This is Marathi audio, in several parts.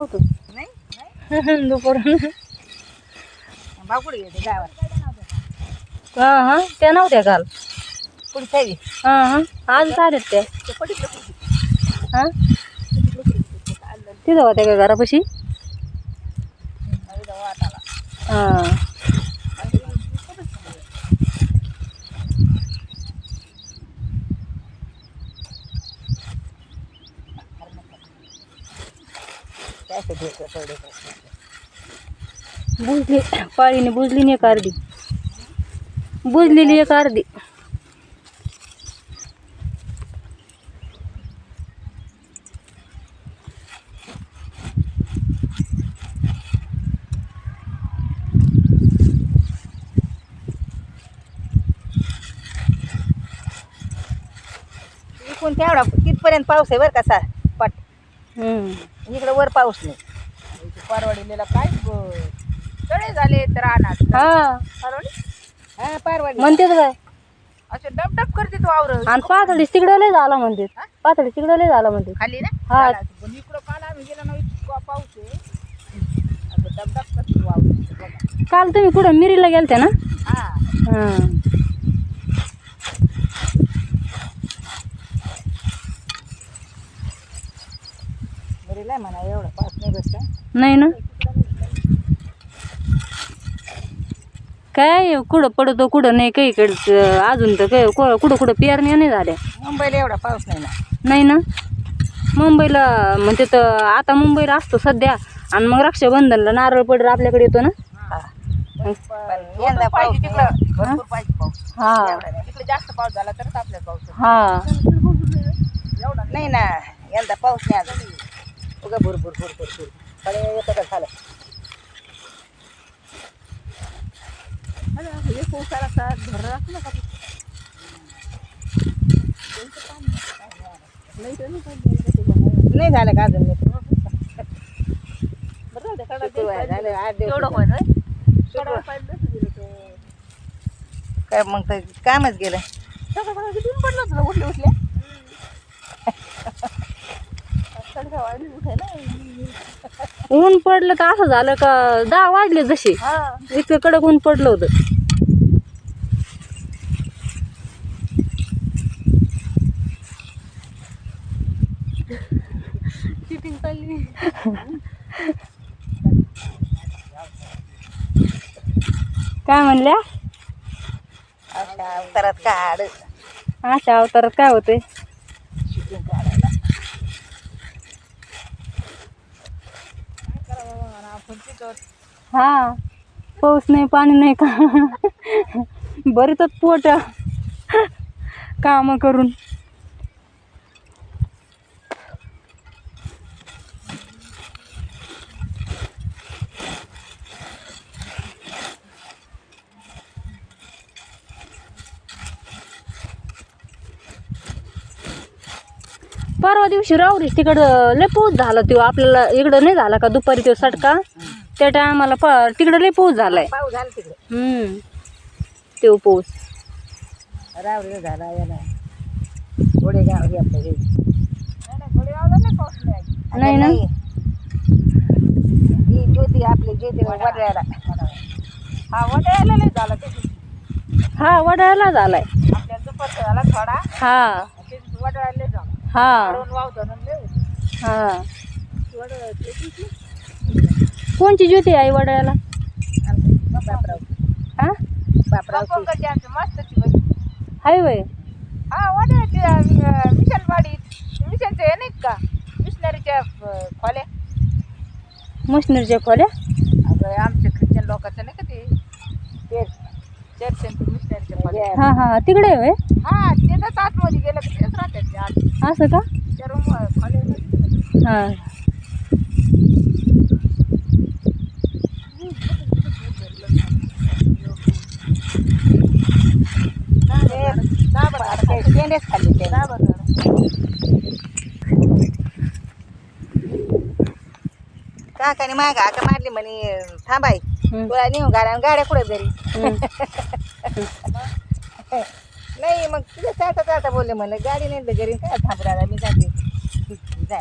होतो नाही? गावात हा हा. त्या नव्हत्या काल. हा हा. आज आल्यात त्या. हा? तिथं होत्या का घरापाशी? हा. बुजली पाळीने बुजली नाही एक अर्धी. बुजलेली एक अर्धी. इकून तेवढा तिथपर्यंत पाऊस आहे बरं का सा पट. हम्म. इकडं वर पाऊस नाही. परवडीलेला काय? तळे झाले तर रानात हा. परवडी हा परवडी म्हणते काय असे डब डब करते तू वावर. आणि पातळी तिकडे लय झाला म्हणते पातळी तिकडे लय झाला म्हणते खाली ना? हा. झाला. पण इकडं काल आम्ही गेलो ना इतका पाऊस आहे. असं डब डब करते तू वावर. बघा. काल तुम्ही कुठं मिरीला गेलते ना? हा. हा. म्हणा एवढा पाऊस नाही नाही ना? काय कुठं पडतो कुठं नाही काही इकडचं अजून तर काय कु- कुठं कुठं पेरण्या नाही झाल्या. मुंबईला एवढा पाऊस नाही ना. नाही ना? मुंबईला म्हणजे तर आता मुंबईला असतो सध्या. आणि मग रक्षाबंधनला नारळ पडर आपल्याकडे येतो ना? हा. पण यंदा पाऊस तिकडं. भरपूर पाहिजे पाऊस. हा. एवढा नाही. तिकडे जास्त पाऊस झाला तरच आपल्याला पाऊस. हा. नाही ना यंदा पाऊस नाही आला. उगा भरपूर भरपूर भरपूरकडे येतं का झालं नाही झालं का अजून? शुक्रवार झालं आठ दिवस काय मग कामच गेलं. उठले उठले ऊन पडलं तर असं झालं का दहा वाजले जसे. इतकं कडक ऊन पडलं होतं. काय म्हणल्या? अशा अवतारात काय होते हा पाऊस नाही पाणी नाही का? बरीच पोट. काम करून. परवा दिवशी रावरी तिकडं लय पाऊस झाला तो. आपल्याला इकडं नाही झाला का दुपारी तो सटका त्या टायमाला प तिकडं लय पाऊस झालाय. पाऊस झाला तिकडे. हम्म. तो पाऊस. रावरीला झाला याला. घोडेगाव हे आपलं हे. नाही पाऊस नाही नाही ना? ही ज्योती आपली ज्योती वडळ्याला हा वडळ्याला नाही झाला ते. हा वडाळ्याला झालाय. आपल्या दुपारचा झाला थोडा. हा. ते वडळ्याला नाही झाला. हा. वावतो ना लय हा. दिसलं. कोणची ज्योती आहे वडाळ्याला हा? हाय वय हा वडळ्याची मिशनवाडी मिशनचे हे नाहीत का मिशनरीच्या खोल्या? मशिनरीच्या खोल्या अगं आमच्या ख्रिश्चन लोकांचं नाही का ते चर्च मिशनरीच्या खोल्या हा हा. तिकडे आहे वय हा तिथंच आतमध्ये गेलं की तिथेच राहतात ते आत. असं का? त्या रूम खोल्या. हा. शेंडेच खाल्ली ते काकाने माग हाका मारली म्हणे थांबाय. तुला नेऊन गाड्या गाड्या कुठे घरी. नाही मग तुझ्या चालता चालता बोलले म्हणलं गाडी नाही तर घरी काय थांबू राहिला मी जाते. जाय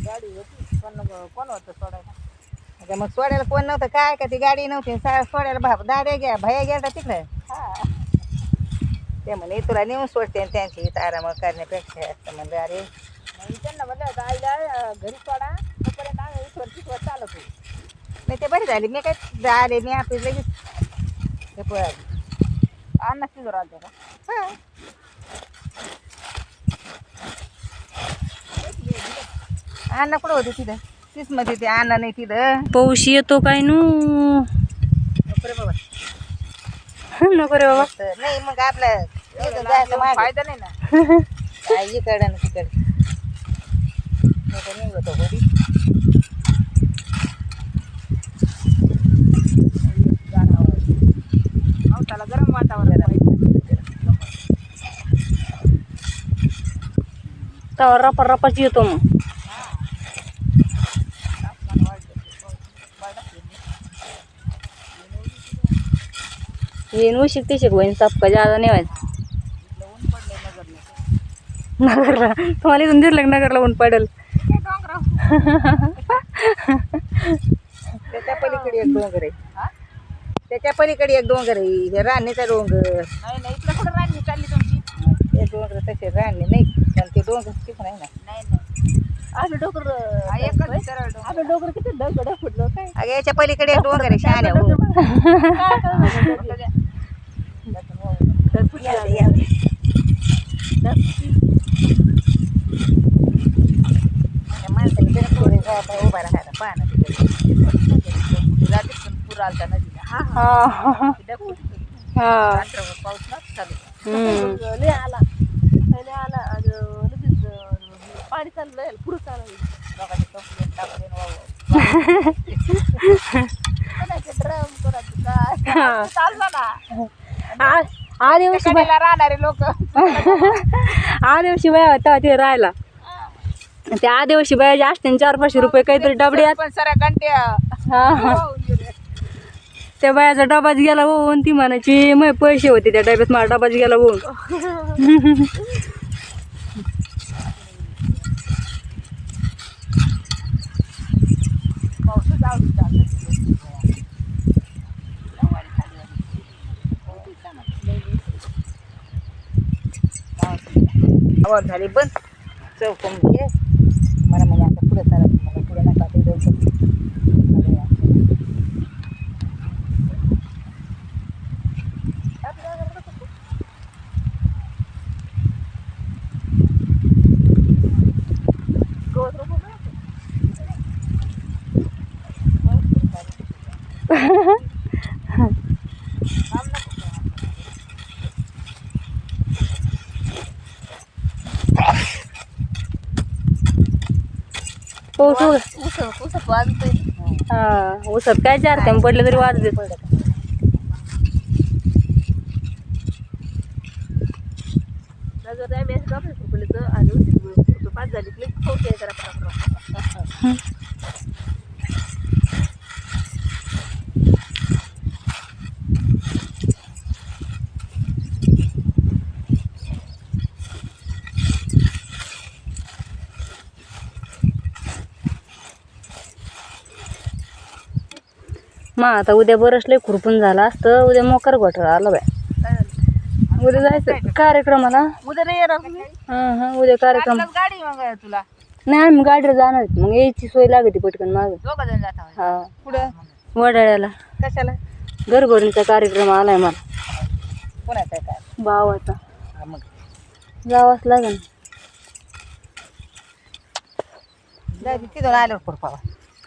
गाडी होती कोण कोण होतं सोडायला? मग सोडायला कोण नव्हतं काय का ती गाडी नव्हती सोडायला भाप दाद्या घ्या भया गेला तिकडं. ते म्हणे तुला नेऊन सोडते आणि त्यांची इथं आराम करण्यापेक्षा. असं म्हणलं अरे. त्यांना म्हणलं होतं आईला घरी सोडा तोपर्यंत आम्ही इथवर तिथवर चालत नाही ते बरी झाली. मी काय आले मी आपली लगेच हे पळाली अण्णा तिथं राहते का? अण्णा कुठं होते तिथं? तीच मध्ये ते अण्णा नाही तिथं. पाऊस येतो काय नू? रे बाबा. नको रे बाबा. तर नाही मग आपलं इथून जायचं मागं. फायदा नाही ना. काय इकडं आणि तिकडं. निघत घरी. पावसाला गरम वातावरण रपा रपाच येतो मग. येईन उशिक ते शिकवायन सापका जादा नेवायचं नगरला. तुम्हाला इथून दिसलं नगरला ऊन पडेल. त्याच्या पलीकडे एक डोंगर आहे. त्याच्या पलीकडे एक डोंगर आहे. हे राणीचा डोंगर. नाही नाही इकडे कुठं राणी चालली तुमची? ते डोंगर तसे राणी नाही पण ते डोंगर तिकडे आहे ना. नाही नाही. आपलं हा डोंगर. आपलं किती दगड फुटलं काय? अगं याच्या पलीकडे एक डोंगर आहे शहाण्या हो. या दे, या दे. त्या माणसाने पुढे जा- उभा राहायला पण पूर आलता नदीला हा हा. हा रात्रभर पाऊस ना चालू हम्म. लय आला लय आला आणि लगेच अं, पाणी लोकांचे कोणाचे ड्रम कोणाचे काय चाललं ना आ- आदिवासी बाय कडेला राहणारे लोक आदिवासी बाया होता ते राहायला त्या आदिवासी बाया जास्त चार पाचशे रुपये काहीतरी पण सऱ्या घंट्या हा. गेले. त्या बायाचा डबाच गेला होऊन ती म्हणायची मग पैसे होते त्या डब्यात माझा डबाच गेला होऊन. झाली बंद. चौकून घे. मला que para la cura la पाऊस वाजतोय हा उसत काय चार थेंब पडले तरी वाज देत नजर आणि पाच झाली पाऊस यायचा मग आता उद्या बरंच लय खुरपून झालं असतं उद्या मोकार घोटाळा आला बाय? उद्या जायचं कार्यक्रमाला? उद्या नाही येणार तुम्ही? हा हा उद्या कार्यक्रम. आजकाल गाडी तुला. नाही आम्ही गाडीवर जाणार आहेत. मग यायची सोय लागते पटकन माग. दोघं जण जाता होय. हा. पुढं? वडाळ्याला. कशाला? घरभरणीचा कार्यक्रम आलाय मला. कोणाचं आहे काय? भावाचा. हा मग. जावंच लागेल. तिथून आल्यावर खुरपावा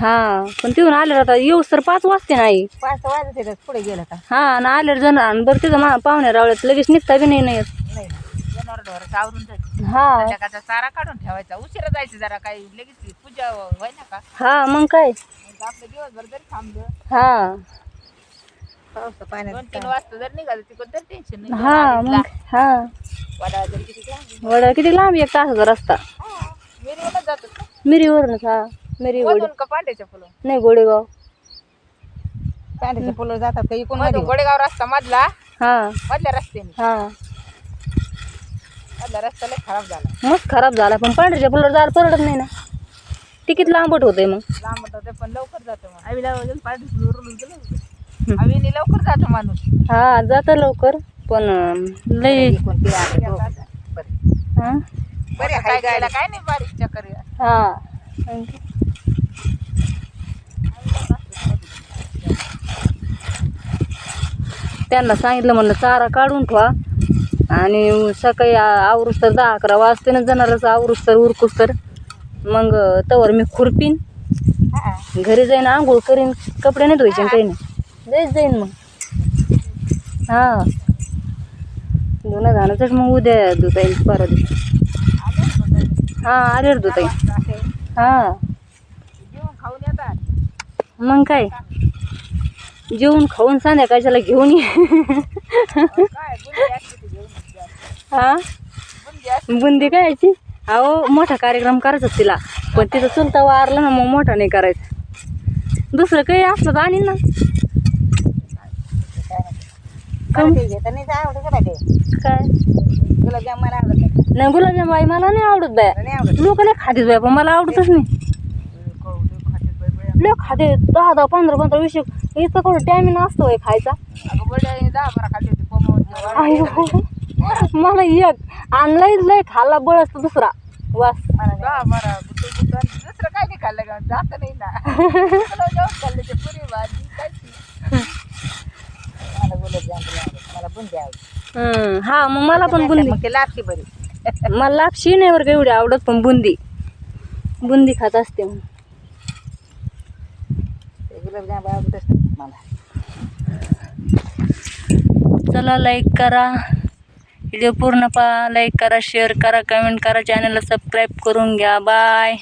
हा पण तिथून आल्यावर आता येऊस तर पाच वाजते नाही पाच वाजत पुढे गेलं का? हा आणि आल्यावर जण आणि बरं तिथं मा पाहुण्या रावळ्यात लगेच निघता बी नाही नाही ना. जनावर आवरून जायचं. हा. संध्याकाळचा सारा काढून ठेवायचा. उशिरा जायचं जरा काही. लगेच पूजा होय ना का? हा मग काय? मग आपलं दिवसभर जरी थांबलं. हा. पावसा दोन पाण्यात तीन वाजता जर निघालं तिकडं तर टेन्शन नाही. हा मग हा. वडा जरी किती लांब. वडा किती लांब? एक तासाचा रस्ता. मिरीवरच मिरीवरूनच हा. मिरी गोडी. मधून का पांड्याच्या फुलं? नाही गोडेगाव. पाण्याच्या पुलावर जातात का? इकडून मधून मध्ये. गोडेगाव रस्ता मधला? हा. मधल्या रस्त्याने. हा. मधला रस्ता लय खराब झाला. मस्त खराब झाला पण पांढऱ्याच्या पुलावर जायला परवडत नाही ना. ते किती लांबट होतंय मग. लांबट होते पण लवकर जातो मग आम्ही लावा गेलो पाठी उरलून गेलो आम्ही लवकर जातो माणूस. हा जातं लवकर पण अं, लय. बरं. हा? बरे हाय गायला काय नाही बारीक चक्कर. हा. त्यांना सांगितलं म्हणलं चारा काढून ठेवा. आणि सकाळी आ- आवरूस तर दहा अकरा वाजते ना जनावरच आवरूस तर उरकूस तर. मग तवर मी खुरपीन. घरी जाईन आंघोळ करीन कपडे नाही धुवायचे काही नाही. जाईच जाईन मग. हा. धुणं धानाचंच मग उद्या धुता येईल परत. हां हा आलेर धुता येईल. हां हा. मग काय? जेवून खाऊन संध्याकाळच्याला घेऊन ये. काय. हा? बुंदी कायची अहो मोठा कार्यक्रम करायचा तिला. पण तिथं चुलता वारला ना मग मोठा नाही करायचा. दुसरं काही असलं तर आणीन ना. नाही काय आवडत नाही नाही. गुलाबजाम बाई मला नाही आवडत बाया. नाही लोक लय खातेच बाया पण मला आवडतच नाही खाऊ दे, खातेत बाई बाई. लय खाते दहा दहा पंधरा पंधरा वीस इतकं थोडं टायमिंग असतो बाई खायचा. मला एक. आणलाय लय खाल्ला बळ असतो दुसरा. वास. दुसरं काय नाही खाल्लं का जात नाही ना. खाल्ले ते पुरी भाजी. मला. मला बुंदी आवडते. हम्म, हा मग मला पण बुंदी. लागते बरी. मला लापशी नाही बरं का एवढी आवडत पण बुंदी. बुंदी खात असते मग. ते गुलाबजाम आवडतच नाही मला चला लाईक करा. व्हिडिओ पूर्ण पहा. लाईक करा शेअर करा कमेंट करा. चॅनलला सबस्क्राईब करून घ्या. बाय